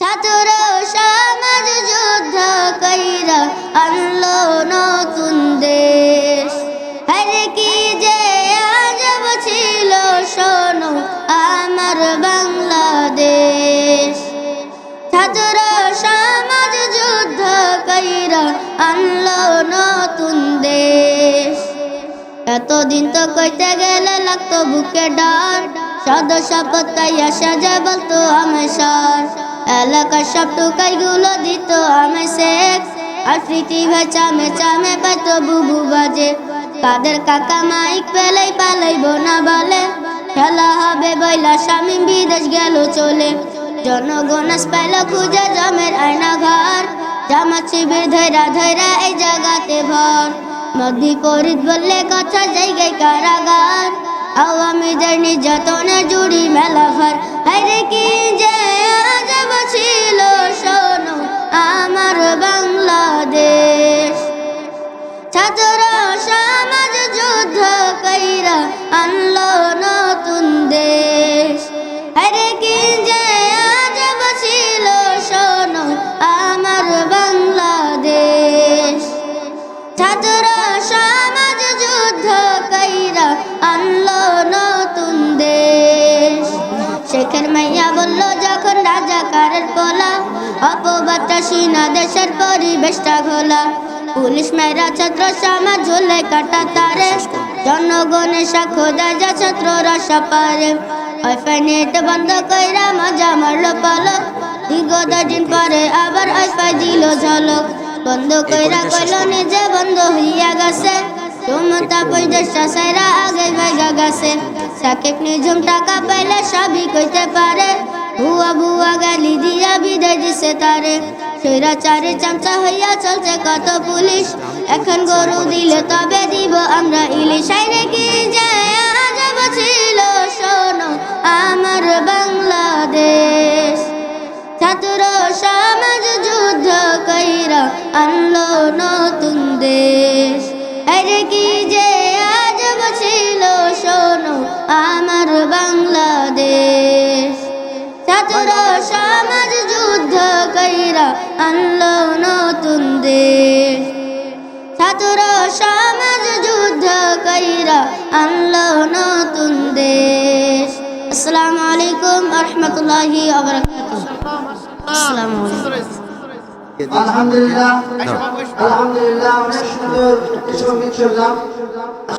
ছাত্র সমাজ যুদ্ধ কইরা আনলো নতুন দেশ। আরে কি যে আজব ছিল শোনো আমার বাংলাদেশ। ছাত্র সমাজ যুদ্ধ কইরা আনলো নতুন দেশ। এতদিন তো কইতে গেলে লাগতো বুকে ডার সদস্য পত্তাই আসা যায় বলতো আমি সার। এলাকার সব টুকাই গুলো দিত আমি আর প্রীতি চামে চামে পাইতো বুবু বাজে। কাদের কাকা মাইক পেলেই পালাইব না বলে। খেলা হবে বইলা স্বামী বিদেশ গেল চলে। জনগণ পাইল খুঁজে জমের আয়না ঘর। জামা শিবির ধৈরা ধৈরা এই জায়গাতে ভর। মধ্যে পরিত বললে কথা জায়গায় কারাগার। আওয়ামীদের নির্যাতনে জুড়ি মেলা ভর। আরে কি যে রাজাকারের পোলা অপবাদটা সিনা দেশের পরিবেশটা ঘোলা। পুলিশ মেয়েরা ছাত্র সমাজ ঝুলে কাটা তারে। জনগণের সাক্ষ্য দেয় যা ছাত্ররা সাপারে। ওয়াইফাই নেট বন্ধ কইরা মজা মারলো পালক। দীর্ঘ দিন পরে আবার ওয়াইফাই দিল ঝলক। বন্ধ কইরা কইল নিজে বন্ধ হইয়া গেছে। ক্ষমতা পয়সা সাইরা আগে ভাইগা গেছে। সাকিব নিজুম টাকা পাইলে সবই কইতে পারে। ভুয়া ভুয়া গালি দিয়া বিদায় দিছে তারে। সেরা চারে চামচা হইয়া চলছে কত পুলিশ। এখন গরু দিলে তবে দিব আমরা ইলিশ। আইরে কি যায় আজব ছিল শোনো আমার বাংলাদেশ। ছাত্র সমাজ যুদ্ধ কইরা আনলো নতুন দেশ। ছাত্র সমাজ যুদ্ধ কইরা আনলো নতুন দেশ। ছাত্র সমাজ যুদ্ধ কইরা আনলো নতুন দেশ। আসসালামু আলাইকুম রহমতুল্লাহি আসসালামু আলাইকুম। আলহামদুলিল্লাহ। আলহামদুলিল্লাহ অনেক সুন্দর সংগীত শুনলাম।